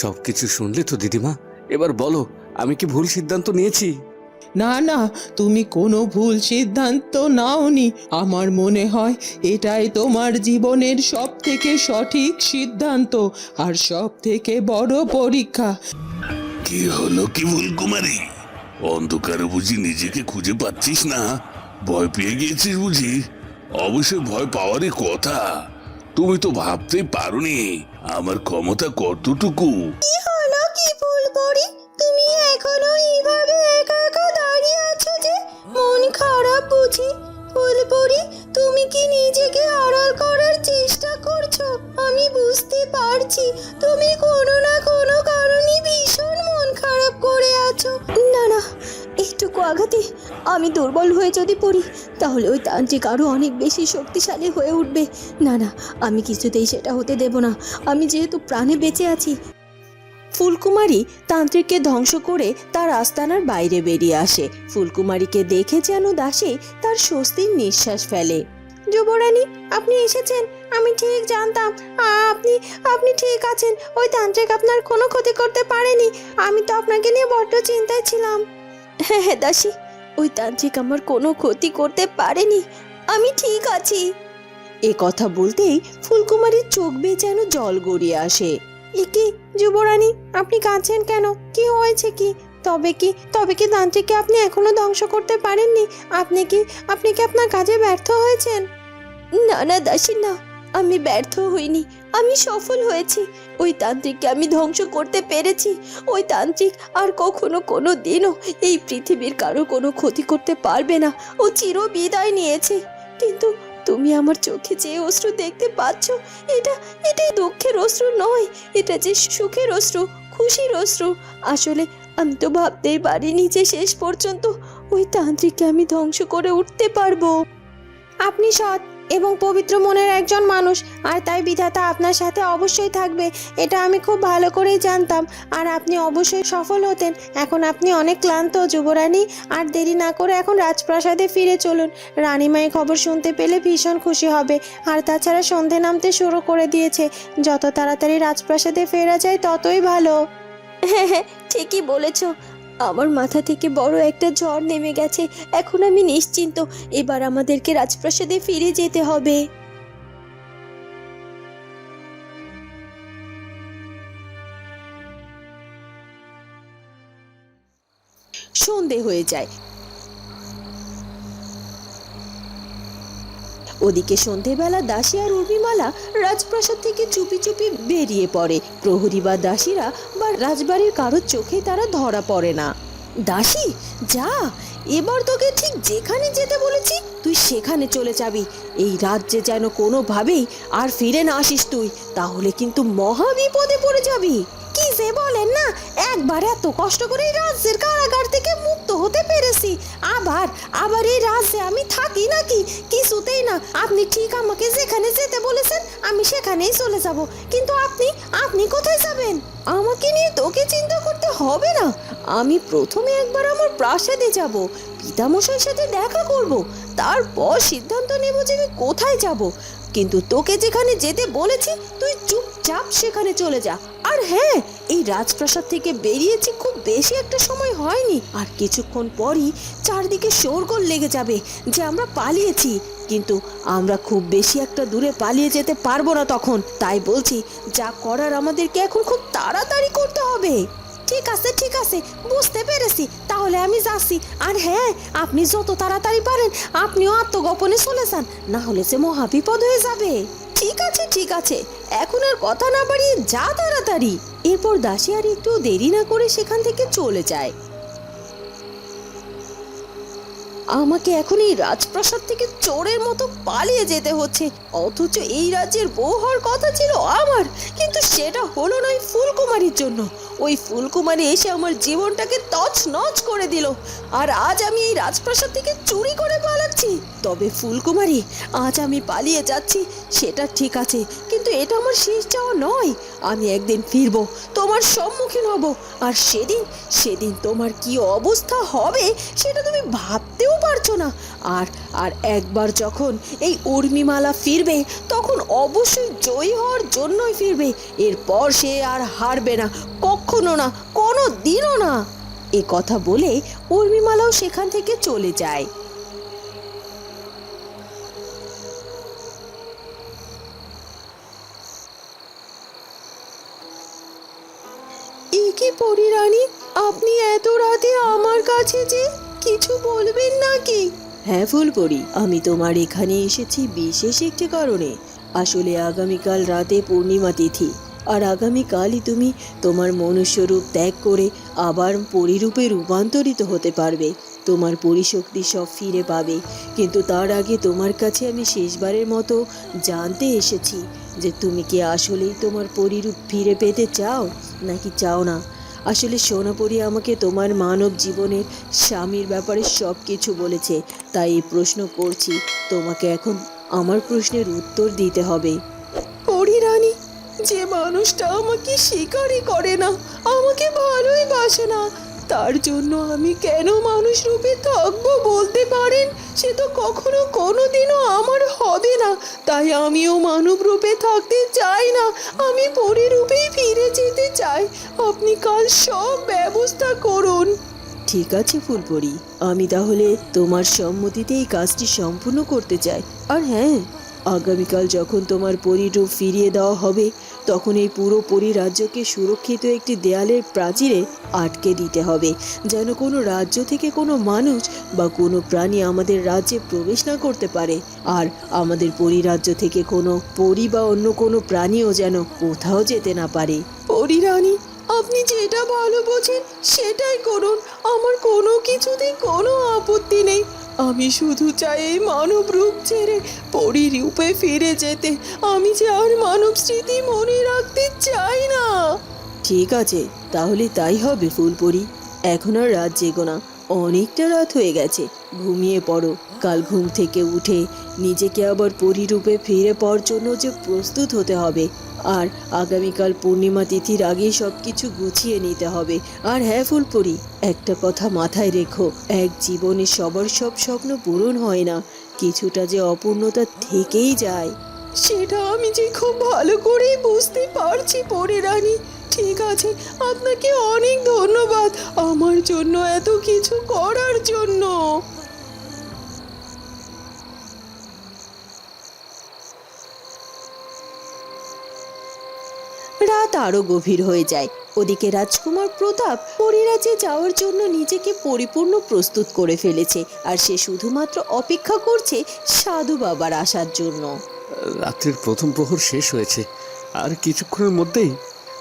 সবকিছু শুনলে তো দিদিমা। এবার বলো আমি কি ভুল সিদ্ধান্ত নিয়েছি? না না তুমি কোনো ভুল সিদ্ধান্ত নাওনি। আমার মনে হয় এটাই তোমার জীবনের সব থেকে সঠিক সিদ্ধান্ত আর সব থেকে বড় পরীক্ষা। কি হলো কি ভুল কুমারী? অন্ধকারে বুঝি নিজেকে খুঁজে পাচ্ছিস না? ভয় পেয়ে গিয়েছিস বুঝি? অবশ্যই ভয় পাওয়ারই কথা। তুমি তো ভাবতেই পারোনি আমার ক্ষমতা কতটুকু? কি তুমি এখনও একা একা দাঁড়িয়ে আছো যে মন খারাপ তুমি কি নিজেকে আড়াল করার চেষ্টা করছ? আমি বুঝতে পারছি। তুমি কোনো না কোনো কারণে ভীষণ মন খারাপ করে আছো। না আঘাতে আমি দুর্বল হয়ে যদি পড়ি, তাহলে ওই তান্ত্রিক আরও অনেক বেশি শক্তিশালী হয়ে উঠবে। না না, আমি কিছুতেই সেটা হতে দেব না। আমি যেহেতু প্রাণে বেঁচে আছি। ফুলকুমারী তান্ত্রিককে ধ্বংস করে তার আস্তানার বাইরে বেরিয়ে আসে। ফুলকুমারীকে দেখে যেন দাসে তার স্বস্তির নিঃশ্বাস ফেলে। যুবরানী, আপনি এসেছেন। আমি ঠিক জানতাম। আপনি আপনি ঠিক আছেন। ওই তান্ত্রিক আপনার কোনো ক্ষতি করতে পারেনি। আমি তো আপনাকে নিয়ে বড্ড চিন্তায় ছিলাম। হ্যাঁ হ্যাঁ দাসী, ওই তান্ত্রিক আমার কোনো ক্ষতি করতে পারেনি। আমি ঠিক আছি। এ কথা বলতেই ফুলকুমারীর চোখ বেয়ে যেন জল গড়িয়ে আসে। একি যুবরানী, আপনি কাঁদছেন কেন? কি হয়েছে কি? তবে কি তবে কি তান্ত্রিককে আপনি এখনও ধ্বংস করতে পারেননি? আপনি কি আপনি কি আপনার কাজে ব্যর্থ হয়েছেন? না না, দাসী, না। আমি ব্যর্থ হইনি, আমি সফল হয়েছি। ওই তান্ত্রিককে আমি ধ্বংস করতে পেরেছি। ওই তান্ত্রিক আর কখনো কোনো দিনও এই পৃথিবীর কারও কোনো ক্ষতি করতে পারবে না। ও চির বিদায় নিয়েছে। কিন্তু তুমি আমার চোখে যে অশ্রু দেখতে পাচ্ছ, এটা, এটাই দুঃখের অশ্রু নয়। এটা যে সুখের অশ্রু, খুশির অশ্রু। আসলে আমি তো ভাবতেই পারিনি যে শেষ পর্যন্ত ওই তান্ত্রিককে আমি ধ্বংস করে উঠতে পারব। আপনি সৎ। এবং পবিত্র মনের একজন মানুষ। আর তাই বিধাতা আপনার সাথে অবশ্যই থাকবে, এটা আমি খুব ভালো করেই জানতাম। আর আপনি অবশ্যই সফল হতেন। এখন আপনি অনেক ক্লান্ত, যুবরানী। আর দেরি না করে এখন রাজপ্রাসাদে ফিরে চলুন। রানীমায়ের খবর শুনতে পেলে ভীষণ খুশি হবে। আর তাছাড়া সন্ধে নামতে শুরু করে দিয়েছে। যত তাড়াতাড়ি রাজপ্রাসাদে ফেরা যায়, ততই ভালো। হ্যাঁ হ্যাঁ ঠিকই বলেছ। আমার মাথা থেকে বড় একটা ঝড় নেমে গেছে। এখন আমি নিশ্চিন্ত, এবার আমাদেরকে রাজপ্রাসাদে ফিরে যেতে হবে। সন্ধে হয়ে যায়। ওদিকে সন্ধেবেলা দাসী আর উর্মিমালা রাজপ্রাসাদ থেকে চুপি চুপি বেরিয়ে পড়ে। প্রহরী বা দাসীরা বা রাজবাড়ির কারোর চোখে তারা ধরা পড়ে না। দাসী, যা, এবার তোকে ঠিক যেখানে যেতে বলেছি, তুই সেখানে চলে যাবি। এই রাজ্যে যেন কোনোভাবেই আর ফিরে না আসিস তুই, তাহলে কিন্তু মহা বিপদে পড়ে যাবি। যে বলেন না, একবার এত কষ্ট করে রাজ্যের কারাগার থেকে মুক্ত হতে পেরেছি। আবার আবার এই রাজ্যে আমি থাকি নাকি? কিছুতেই না। আপনি ঠিক আমাকে যেখানে যেতে বলেছেন, আমি সেখানেই চলে যাব। কিন্তু আপনি আপনি কোথায় যাবেন? আমাকে নিয়ে তোকে চিন্তা করতে হবে না। আমি প্রথমে একবার আমার প্রাসাদে যাব, পিতামশাইয়ের সাথে দেখা করব। তারপর সিদ্ধান্ত নেব যে আমি কোথায় যাব। কিন্তু তোকে যেখানে যেতে বলেছি, তুই চুপচাপ সেখানে চলে যা। আর হ্যাঁ এই রাজপ্রাসাদ থেকে বেরিয়েছি খুব বেশি একটা সময় হয়নি। আর কিছুক্ষণ পরই চারদিকে শোরগোল লেগে যাবে, যে আমরা পালিয়েছি। কিন্তু আমরা খুব বেশি একটা দূরে পালিয়ে যেতে পারব না তখন। তাই বলছি, যা করার আমাদেরকে এখন খুব তাড়াতাড়ি করতে হবে। ঠিক আছে ঠিক আছে, বুঝতে পেরেছি। তাহলে আমি যাচ্ছি। আর হ্যাঁ আপনি যত তাড়াতাড়ি পারেন, আপনিও আত্মগোপনে চলে যান। না হলে যে মহা বিপদ হয়ে যাবে। ঠিক আছে ঠিক আছে। এখন আর কথা না বাড়িয়ে যা তাড়াতাড়ি। এরপর দাসী আর একটু দেরি না করে সেখান থেকে চলে যায়। আমাকে এখন এই রাজপ্রাসাদ থেকে চোরের মতো পালিয়ে যেতে হচ্ছে। অথচ এই রাজ্যের বউ হওয়ার কথা ছিল আমার, কিন্তু সেটা হলো না ওই ফুলকুমারীর জন্য। ওই ফুলকুমারী এসে আমার জীবনটাকে তছ নচ করে দিল। আর আজ আমি এই রাজপ্রাসাদ থেকে চুরি করে পালাচ্ছি। তবে ফুলকুমারী, আজ আমি পালিয়ে যাচ্ছি, সেটা ঠিক আছে, কিন্তু এটা আমার শেষ যাওয়া নয়। আমি একদিন ফিরবো, তোমার সম্মুখীন হব, আর সেদিন সেদিন তোমার কি অবস্থা হবে, সেটা তুমি ভাবতেও পারছ না। আর আর একবার যখন এই উর্মিমালা ফিরবে, তখন অবশ্যই জয়ী হওয়ার জন্যই ফিরবে। এরপর সে আর হারবে না, কখনো না কোনো দিনও না। এ কথা বলে উর্মিমালাও সেখান থেকে চলে যায়। কি পরিরানী, আপনি এত রাতে আমার কাছে যে কিছু বলবেন নাকি? হ্যাঁ ফুলপরি আমি তোমার এখানে এসেছি বিশেষ একটি কারণে। আসলে আগামীকাল রাতে পূর্ণিমা তিথি, আর আগামীকালই তুমি তোমার মনুষ্যরূপ ত্যাগ করে আবার পরিরূপে রূপান্তরিত হতে পারবে। তোমার পরিশক্তি সব ফিরে পাবে। কিন্তু তার আগে তোমার কাছে আমি শেষবারের মতো জানতে এসেছি যে তুমি কি আসলেই তোমার পরিরূপ ফিরে পেতে চাও, নাকি চাও না? আসলে সোনাপরি আমাকে তোমার মানব জীবনের স্বামীর ব্যাপারে সব কিছু বলেছে। তাই এই প্রশ্ন করছি, তোমাকে এখন আমার প্রশ্নের উত্তর দিতে হবে। পরিরানী যে মানুষটা আমাকে স্বীকারই করে না, আমাকে ভালোই বাসে না তার জন্য আমি কেন মানুষ রূপে থাকব বলতে পারেন? সে তো কখনো কোনোদিনও আমার হবে না। তাই আমিও মানব রূপে থাকতে চাই না। আমি পরিরূপেই ফিরে যেতে চাই। আপনি কাল সব ব্যবস্থা করুন। ঠিক আছে ফুলপরি। আমি তাহলে তোমার সম্মতিতে এই কাজটি সম্পূর্ণ করতে চাই। আর হ্যাঁ আগামীকাল যখন তোমার পরিরূপ ফিরিয়ে দেওয়া হবে তখন এই পুরো পরিরাজ্যকে সুরক্ষিত একটি দেয়ালের প্রাচীরে আটকে দিতে হবে, যেন কোনো রাজ্য থেকে কোনো মানুষ বা কোনো প্রাণী আমাদের রাজ্যে প্রবেশ না করতে পারে। আর আমাদের পরিরাজ্য থেকে কোনো পরি বা অন্য কোনো প্রাণীও যেন কোথাও যেতে না পারে। পরিরানী আপনি যেটা ভালো বোঝেন সেটাই করুন। আমার কোনো কিছুতেই কোনো আপত্তি নেই। আমি শুধু চাই এই মানব রূপ ছেড়ে পরিরূপে ফিরে যেতে। আমি যে আর মানব স্মৃতি মনে রাখতে চাই না। ঠিক আছে, তাহলে তাই হবে ফুলপরি। এখন আর রাত জেগো না, অনেকটা রাত হয়ে গেছে, ঘুমিয়ে পড়ো। কাল ঘুম থেকে উঠে নিজেকে আবার পরিরূপে ফিরে পাওয়ার জন্য যে প্রস্তুত হতে হবে। আর আগামীকাল পূর্ণিমা তিথির আগেই সব কিছু গুছিয়ে নিতে হবে। আর হ্যাঁ ফুলপরি, একটা কথা মাথায় রেখো, এক জীবনে সবার সব স্বপ্ন পূরণ হয় না, কিছুটা যে অপূর্ণতা থেকেই যায়। সেটা আমি যে খুব ভালো করেই বুঝতে পারছি পরিরানী ঠিক আছে, আপনাকে অনেক ধন্যবাদ আমার জন্য এত কিছু করার জন্য। রাত আরও গভীর হয়ে যায়। ওদিকে রাজকুমার প্রতাপ পরিরাজ্যে যাওয়ার জন্য নিজেকে পরিপূর্ণ প্রস্তুত করে ফেলেছে আর সে শুধুমাত্র অপেক্ষা করছে সাধু বাবার আসার জন্য। রাত্রির প্রথম প্রহর শেষ হয়েছে। আর কিছুক্ষণের মধ্যেই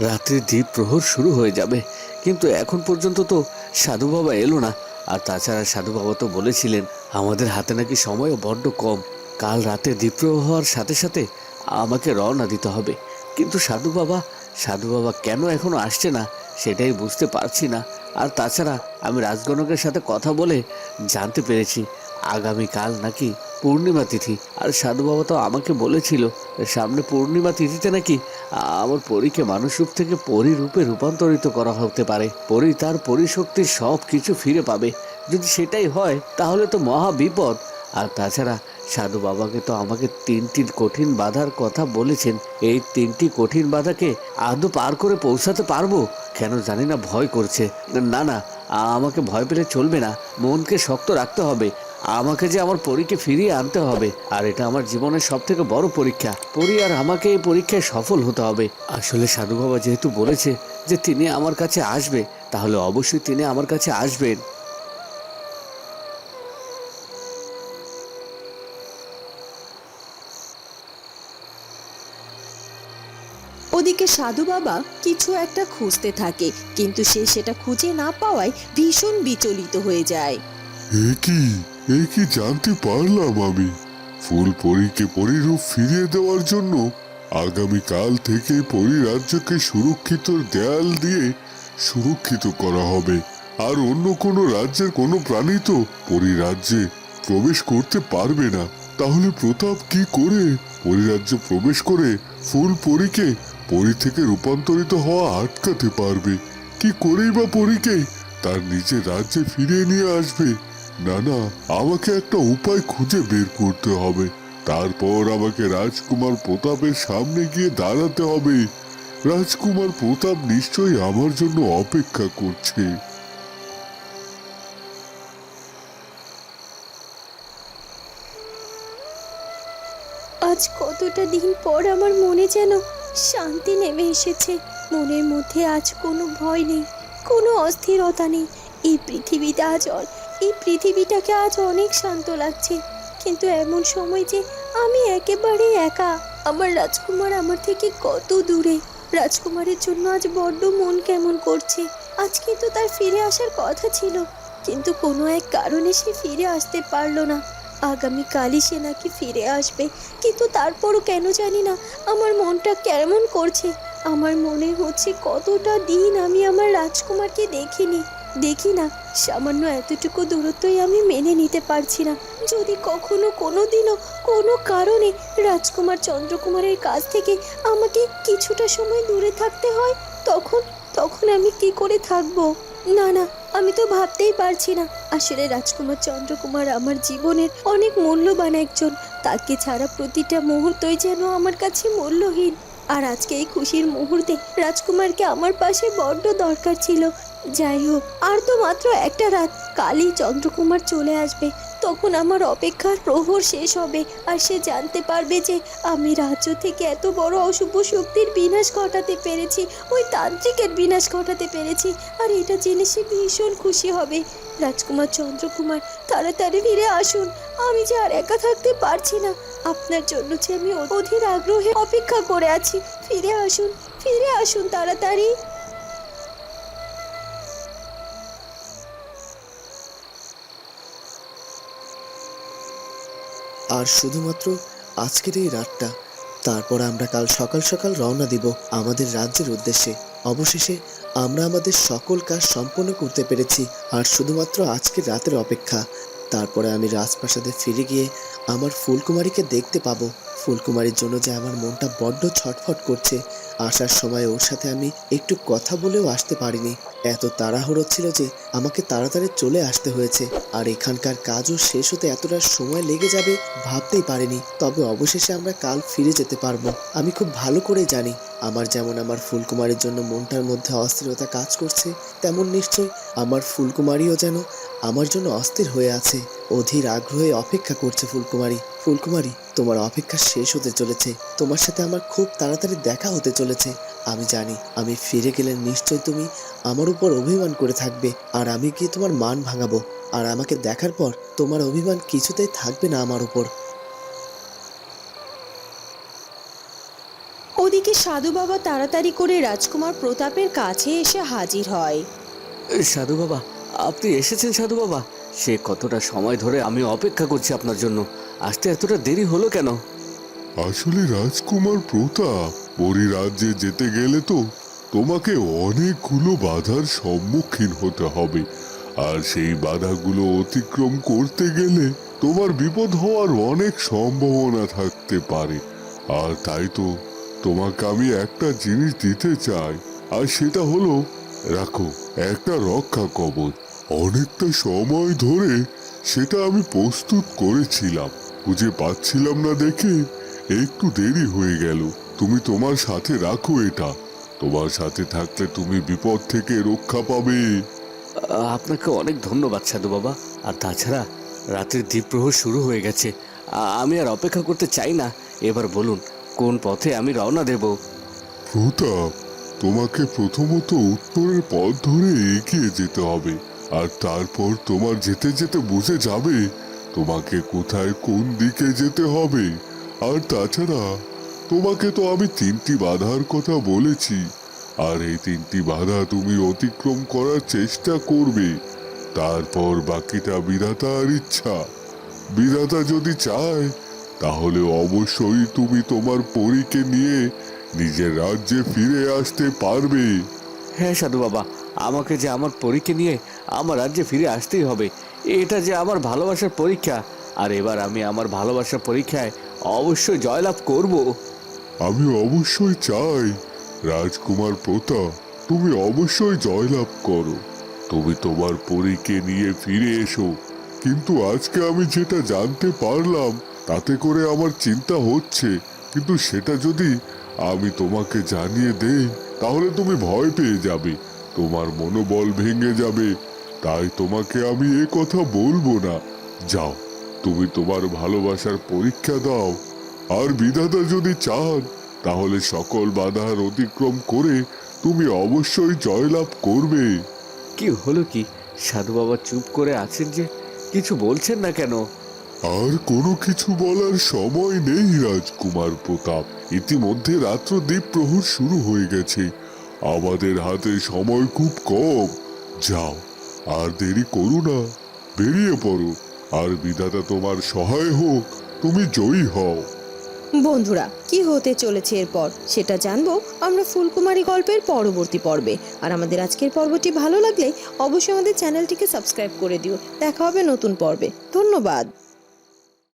রাত্রির দ্বীপ প্রহর শুরু হয়ে যাবে। কিন্তু এখন পর্যন্ত তো সাধু বাবা এলো না। আর তাছাড়া সাধু বাবা তো বলেছিলেন, আমাদের হাতে নাকি সময়ও বড্ড কম। কাল রাতে দ্বীপ প্রহর হওয়ার সাথে সাথে আমাকে রওনা দিতে হবে। কিন্তু সাধু বাবা সাধু বাবা কেন এখনও আসছে না সেটাই বুঝতে পারছি না। আর তাছাড়া আমি রাজগণকের সাথে কথা বলে জানতে পেরেছি, আগামীকাল নাকি পূর্ণিমা তিথি। আর সাধু বাবা তো আমাকে বলেছিল, সামনে পূর্ণিমা তিথিতে নাকি আমার পরীকে মানুষ রূপ থেকে পরী রূপে রূপান্তরিত করা হতে পারে। পরী তার পরিশক্তি সব কিছু ফিরে পাবে। যদি সেটাই হয়, তাহলে তো মহা বিপদ। আর তাছাড়া সাধু বাবাকে তো আমাকে তিনটি কঠিন বাধার কথা বলেছেন। এই তিনটি কঠিন বাধাকে আদৌ পার করে পৌঁছাতে পারব? কেন জানি না, ভয় করছে। না না, আমাকে ভয় পেলে চলবে না। মনকে শক্ত রাখতে হবে। আমাকে যে আমার পরীকে ফিরিয়ে আনতে হবে, আর এটা আমার জীবনের সব থেকে বড় পরীক্ষা। পরী আর আমাকে এই পরীক্ষায় সফল হতে হবে। আসলে সাধু বাবা যেহেতু বলেছে যে তিনি আমার কাছে আসবে, তাহলে অবশ্যই তিনি আমার কাছে আসবেন। সাধু বাবা কিছু একটা খুঁজতে থাকে, কিন্তু সে সেটা খুঁজে না পাওয়ায় ভীষণ বিচলিত হয়ে যায়। কি? কি জানতে পারলাম আমি। ফুল পরীকে পরিরূপ ফিরিয়ে দেওয়ার জন্য আগামী কাল থেকে পরিরাজ্যকে সুরক্ষিত দেয়াল দিয়ে সুরক্ষিত করা হবে। আর অন্য কোনো রাজ্যের কোনো প্রাণী তো পরিরাজ্যে প্রবেশ করতে পারবে না। তাহলে প্রতাপ কি করে পরিরাজ্যে প্রবেশ করে ফুল পরীকে পরী থেকে রূপান্তরিত হওয়া আটকাতে পারবে। কি করেই বা পরীকে? তার নিজের রাজ্যে ফিরিয়ে নিয়ে আসবে। না না, আমাকে একটা উপায় খুঁজে বের করতে হবে। তারপর আমাকে রাজকুমার প্রতাপের সামনে গিয়ে দাঁড়াতে হবে। রাজকুমার প্রতাপ নিশ্চয়ই আমার জন্য অপেক্ষা করছে। আজ কতটা দিন পর আমার মনে যেন শান্তি নেমে এসেছে। মনের মধ্যে আজ কোনো ভয় নেই, কোনো অস্থিরতা নেই। এই পৃথিবীটা আজ এই পৃথিবীটাকে আজ অনেক শান্ত লাগছে। কিন্তু এমন সময় যে আমি একেবারে একা। আমার রাজকুমার আমার থেকে কত দূরে। রাজকুমারের জন্য আজ বড্ড মন কেমন করছে। আজকে তো তার ফিরে আসার কথা ছিল। কিন্তু কোনো এক কারণে সে ফিরে আসতে পারল না। আগামীকালই সে নাকি ফিরে আসবে। কিন্তু তারপরও কেন জানি না, আমার মনটা কেমন করছে। আমার মনে হচ্ছে কতটা দিন আমি আমার রাজকুমারকে দেখিনি। দেখি না, সামান্য এতটুকু দূরত্বই আমি মেনে নিতে পারছি না। যদি কখনো কোনো দিনও কোনো কারণে রাজকুমার চন্দ্রকুমারের কাছ থেকে আমাকে কিছুটা সময় দূরে থাকতে হয়, তখন তখন আমি কি করে থাকব? না না, আমি তো ভাবতেই পারছি না। আসলে রাজকুমার চন্দ্রকুমার আমার জীবনের অনেক মূল্যবান একজন। তাকে ছাড়া প্রতিটা মুহূর্তই যেন আমার কাছে মূল্যহীন। আর আজকে এই খুশির মুহূর্তে রাজকুমারকে আমার পাশে বড্ড দরকার ছিল। যাই হোক, আর তো মাত্র একটা রাত। কালই চন্দ্রকুমার চলে আসবে। তখন আমার অপেক্ষার প্রহর শেষ হবে আর সে জানতে পারবে যে আমি রাজ্য থেকে এত বড় অশুভ শক্তির বিনাশ ঘটাতে পেরেছি, ওই তান্ত্রিকের বিনাশ ঘটাতে পেরেছি আর এটা জেনে সে ভীষণ খুশি হবে। রাজকুমার চন্দ্রকুমার, তাড়াতাড়ি ফিরে আসুন, আমি যে আর একা থাকতে পারছি না, আপনার জন্য যে আমি অধীর আগ্রহে অপেক্ষা করে আছি, ফিরে আসুন ফিরে আসুন তাড়াতাড়ি। আর শুধুমাত্র আজকের এই রাতটা। তারপর আমরা কাল সকাল সকাল রওনা দিব আমাদের রাজ্যের উদ্দেশ্যে। অবশেষে আমরা আমাদের সকল কাজ সম্পন্ন করতে পেরেছি, আর শুধুমাত্র আজকের রাতের অপেক্ষা। তারপরে আমি রাজপ্রাসাদে ফিরে গিয়ে আমার ফুলকুমারীকে দেখতে পাবো। ফুলকুমারীর জন্য যে আমার মনটা বড্ড ছটফট করছে আসার সময় ওর সাথে আমি একটু কথা বলেও আসতে পারিনি। এত তাড়াহুড়ো ছিল যে আমাকে তাড়াতাড়ি চলে আসতে হয়েছে। আর এখানকার কাজও শেষ হতে এতটা সময় লেগে যাবে ভাবতেই পারিনি। তবে অবশেষে আমরা কাল ফিরে যেতে পারব। আমি খুব ভালো করে জানি, আমার যেমন আমার ফুলকুমারীর জন্য মনটার মধ্যে অস্থিরতা কাজ করছে, তেমন নিশ্চয় আমার ফুলকুমারীও যেন আমার জন্য অস্থির হয়ে আছে। অধীর আগ্রহে অপেক্ষা করছে ফুলকুমারী। ফুলকুমারী তোমার অপেক্ষা শেষ হতে চলেছে। তোমার সাথে আমার খুব তাড়াতাড়ি দেখা হতে চলেছে। আমি জানি আমি ফিরে গেলে নিশ্চয় তুমি আমার উপর অভিমান করে থাকবে আর আমি গিয়ে তোমার মান ভাঙাবো। আর আমাকে দেখার পর তোমার অভিমান কিছুতেই থাকবে না আমার উপর। ওদিকে সাধু বাবা তাড়াতাড়ি করে রাজকুমার প্রতাপের কাছে এসে হাজির হয়। সাধু বাবা আপনি এসেছেন, সাধু বাবা। সে কতটা সময় ধরে আমি অপেক্ষা করছি আপনার জন্য। আসতে এতটা দেরি হলো কেন? আসলে রাজকুমার প্রতাপ পরি রাজ্যে যেতে গেলে তো তোমাকে অনেকগুলো বাধার সম্মুখীন হতে হবে। আর সেই বাধাগুলো অতিক্রম করতে গেলে তোমার বিপদ হওয়ার অনেক সম্ভাবনা থাকতে পারে। আর তাই তো তোমাকে আমি একটা জিনিস দিতে চাই, আর সেটা হলো, রাখো, একটা রক্ষা কবচ। অনেকটা সময় ধরে সেটা আমি প্রস্তুত করেছিলাম। খুঁজে পাচ্ছিলাম না দেখে একটু দেরি হয়ে গেল। তুমি তোমার সাথে রাখো এটা। তোমার সাথে থাকলে তুমি বিপদ থেকে রক্ষা পাবে। আপনাকে অনেক ধন্যবাদ সাধু বাবা। আর তাছাড়া রাতের দ্বীপ্রহর শুরু হয়ে গেছে। আমি আর অপেক্ষা করতে চাই না। এবার বলুন কোন পথে আমি রওনা দেব? প্রতাপ তোমাকে প্রথমত উত্তরের পথ ধরে এগিয়ে যেতে হবে। আর তারপর তোমার যেতে যেতে বুঝে যাবে তোমাকে কোথায় কোন দিকে যেতে হবে। আর তাছাড়া, তোমাকে তো আমি তিনটি বাধার কথা বলেছি। আর এই তিনটি বাধা তুমি অতিক্রম করার চেষ্টা করবে। তারপর বাকিটা বিধাতার ইচ্ছা। বিধাতা যদি চায়, তাহলে অবশ্যই তুমি তোমার পরীকে নিয়ে নিজের রাজ্যে ফিরে আসতে পারবে। হ্যাঁ সাধু বাবা আমাকে যে আমার পরীক্ষা নিয়ে আমার রাজ্যে ফিরে আসতেই হবে, এটা যে আমার ভালোবাসার পরীক্ষা। আর এবার আমি আমার ভালোবাসার পরীক্ষায় অবশ্যই জয়লাভ করব। আমি অবশ্যই চাই, রাজকুমার প্রতাপ তুমি অবশ্যই জয়লাভ করো। তুমি তোমার পরীকে নিয়ে ফিরে এসো, কিন্তু আজকে আমি যেটা জানতে পারলাম, তাতে করে আমার চিন্তা হচ্ছে, কিন্তু সেটা যদি আমি তোমাকে জানিয়ে দেই, তাহলে তুমি ভয় পেয়ে যাবে। তোমার মনোবল ভেঙে যাবে। তাই তোমাকে আমি এ কথা বলব না। যাও তুমি তোমার ভালোবাসার পরীক্ষা দাও। আর বিধাতা যদি চান তাহলে সকল বাধার অতিক্রম করে তুমি অবশ্যই জয়লাভ করবে। কি হলো কি? সাধু বাবা চুপ করে আছেন যে কিছু বলছেন না কেন? আর কোনো কিছু বলার সময় নেই রাজকুমার প্রতাপ। ইতিমধ্যে রাত্র দ্বীপ প্রহর শুরু হয়ে গেছে। আমাদের হাতে সময় খুব কম। যাও, আর দেরি করো না। বেরিয়ে পড়ো। আর বিধাতা তোমার সহায় হোক, তুমি জয়ী হও। বন্ধুরা, কি হতে চলেছে এরপর? সেটা জানব আমরা ফুলকুমারী গল্পের পরবর্তী পর্বে। আর আমাদের আজকের পর্বটি ভালো লাগলে অবশ্যই আমাদের চ্যানেলটিকে সাবস্ক্রাইব করে দিও। দেখা হবে নতুন পর্বে। ধন্যবাদ।